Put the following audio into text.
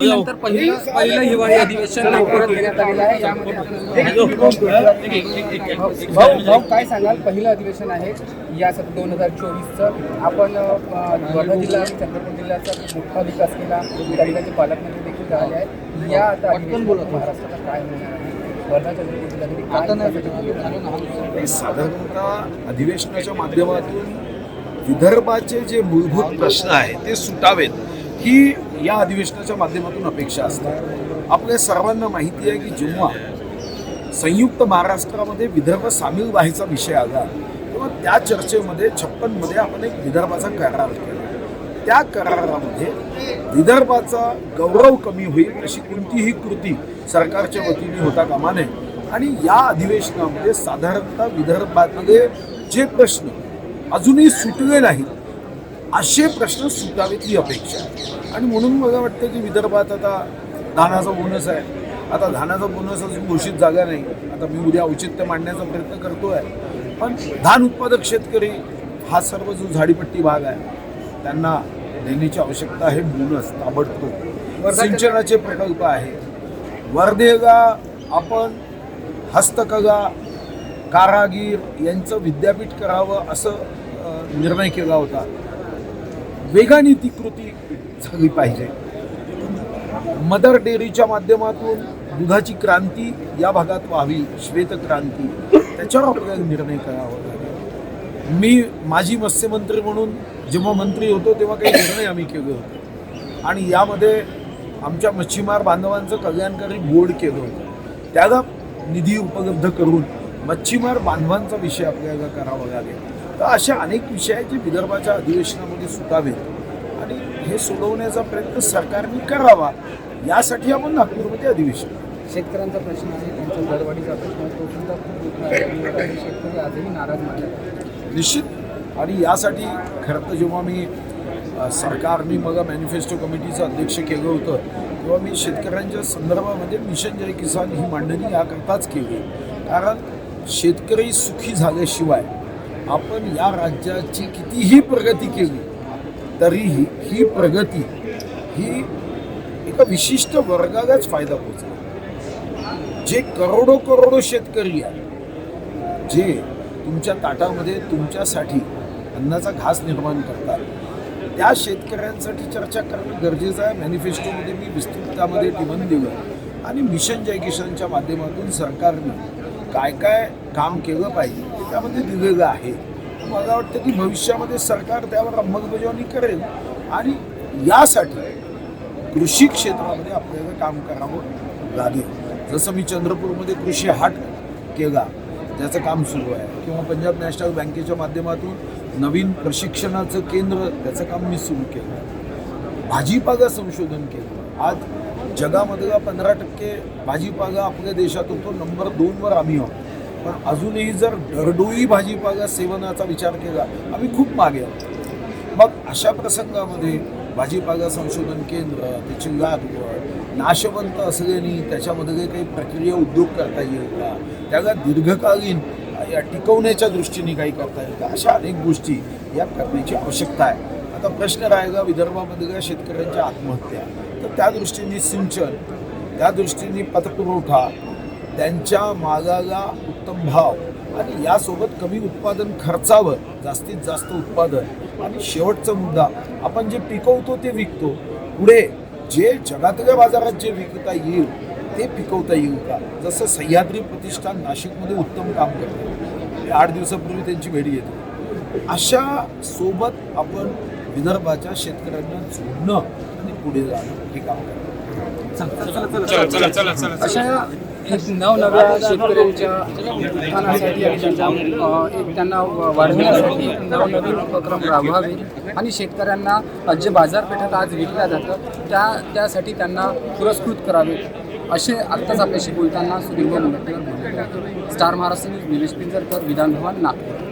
नंतर पहिलं पहिलं हिवाळी अधिवेशन नागपुरात घेण्यात आलेलं आहे यामध्ये भाऊ भाऊ काय सांगाल पहिलं अधिवेशन आहे या सत दोन हजार चोवीसचं आपण वर्धा जिल्हा आणि चंद्रपूर जिल्ह्याचा मोठा विकास केला त्या ठिकाणी पालकमंत्री देखील झाले आहेत या आता अधिवेशनातून महाराष्ट्राला काय मिळणार आहे वर्धा चंद्रपूर जिल्ह्यामध्ये काय विकासाची योजना आहे? साधारणतः अधिवेशनाच्या माध्यमातून विदर्भाचे जे मूलभूत प्रश्न आहेत ते सुटावेत ही या अधिवेशनाच्या माध्यमातून अपेक्षा असते आपल्या सर्वांना माहिती आहे की जेव्हा संयुक्त महाराष्ट्रामध्ये विदर्भ सामील व्हायचा विषय आला तेव्हा त्या चर्चेमध्ये छप्पनमध्ये आपण एक विदर्भाचा करार केला. त्या करारामध्ये विदर्भाचा गौरव कमी होईल अशी कोणतीही कृती सरकारच्या वतीने होता कामा नये. आणि या अधिवेशनामध्ये साधारणतः विदर्भातले जे प्रश्न अजूनही सुटले नाहीत असे प्रश्न सुटावेत ही अपेक्षा आहे. आणि म्हणून मला वाटतं की विदर्भात आता धानाचा बोनस आहे. आता धानाचा बोनस अजून घोषित जागा नाही. आता मी उद्या औचित्य मांडण्याचा प्रयत्न करतो आहे पण धान उत्पादक शेतकरी हा सर्व जो झाडीपट्टी भाग आहे त्यांना देण्याची आवश्यकता आहे बोनस ताबडतोब. सिंचनाचे प्रकल्प आहे वर्धेगा आपण हस्तकला कारागीर यांचं विद्यापीठ करावं असं निर्णय केला होता. वेगाने ती कृती झाली पाहिजे. मदर डेअरीच्या माध्यमातून दुधाची क्रांती या भागात व्हावी श्वेत क्रांती त्याच्यावर आपल्याला निर्णय करावा लागेल. मी माजी मत्स्यमंत्री म्हणून जेव्हा मंत्री होतो तेव्हा काही निर्णय आम्ही केले होते. आणि यामध्ये आमच्या मच्छीमार बांधवांचं कल्याणकारी बोर्ड केलं होतं. त्याला निधी उपलब्ध करून मच्छीमार बांधवांचा विषय आपल्याला करावा लागेल तर अशा अनेक विषय आहेत जे विदर्भाच्या अधिवेशनामध्ये सुटावेत. आणि हे सोडवण्याचा प्रयत्न सरकारने करावा यासाठी आपण नागपूरमध्ये अधिवेशन शेतकऱ्यांचा प्रश्न आहे त्यांचा दरवाढीचा प्रश्न आहे तो सुद्धा खूप मोठा आहे आणि शेतकरी आजही नाराज मानले निश्चित. आणि यासाठी खरं तर जेव्हा मी अ, सरकारने मग मॅनिफेस्टो कमिटीचं अध्यक्ष केलं होतं तेव्हा मी शेतकऱ्यांच्या संदर्भामध्ये मिशन जय किसान ही मांडणी याकरताच केली. कारण शेतकरी सुखी झाल्याशिवाय आपण या राज्याची कितीही प्रगती केली तरीही ही प्रगती ही एका विशिष्ट वर्गालाच फायदा पोचला. जे करोडो करोडो शेतकरी आहे जे तुमच्या ताटामध्ये तुमच्यासाठी अन्नाचा घास निर्माण करतात त्या शेतकऱ्यांसाठी चर्चा करणं गरजेचं आहे. मॅनिफेस्टोमध्ये मी विस्तृत त्यामध्ये टिमन दिलं आणि मिशन जय किसानच्या माध्यमातून सरकारने काय काय काम केलं पाहिजे त्यामध्ये दिलेलं आहे. मला वाटतं की भविष्यामध्ये सरकार त्यावर अंमलबजावणी करेल आणि यासाठी कृषी क्षेत्रामध्ये आपल्याला काम करावं लागेल. जसं मी चंद्रपूरमध्ये कृषी हाट केला त्याचं काम सुरू आहे. किंवा पंजाब नॅशनल बँकेच्या माध्यमातून नवीन प्रशिक्षणाचं केंद्र त्याचं काम मी सुरू केलं. भाजीपाला संशोधन केलं. आज जगामधला पंधरा टक्के भाजीपाला आपल्या देशात होतो नंबर दोनवर आम्ही आहोत. पण अजूनही जर डरडोई भाजीपाला सेवनाचा विचार केला आम्ही खूप मागे आहोत. मग अशा प्रसंगामध्ये भाजीपाला संशोधन केंद्र त्याची लागवड नाशवंत असल्याने त्याच्यामध्ये काही प्रक्रिया उद्योग करता येईल का त्याला दीर्घकालीन या टिकवण्याच्या दृष्टीने काही करता येईल का अशा अनेक गोष्टी या करण्याची आवश्यकता आहे. आता प्रश्न राहिला विदर्भामधल्या शेतकऱ्यांच्या आत्महत्या? तर त्या दृष्टीने सिंचन त्या दृष्टीने पतपुरवठा त्यांच्या मागाला उत्तम भाव आणि यासोबत कमी उत्पादन खर्चावर जास्तीत जास्त उत्पादन. आणि शेवटचा मुद्दा आपण जे पिकवतो ते विकतो. पुढे जे जगातल्या बाजारात जे विकता येईल ते पिकवता येईल का? जसं सह्याद्री प्रतिष्ठान नाशिकमध्ये उत्तम काम करतं. आठ दिवसापूर्वी त्यांची भेट घेतली. अशा सोबत आपण विदर्भाच्या शेतकऱ्यांना जोडणं आणि पुढे जाणं हे काम करतो अशा एक नवनव्या शेतकऱ्यांच्या उत्थानासाठी आणि त्यांच्या एक त्यांना वाढवण्यासाठी नवनवीन उपक्रम राबवावे आणि शेतकऱ्यांना जे बाजारपेठात आज विकल्या जातं त्या त्यासाठी त्यांना पुरस्कृत करावे असे आत्ताच आपल्याशी बोलताना सुधीर स्टार महाराष्ट्र न्यूज निलेश पिंजरकर विधानभवन नागपूर.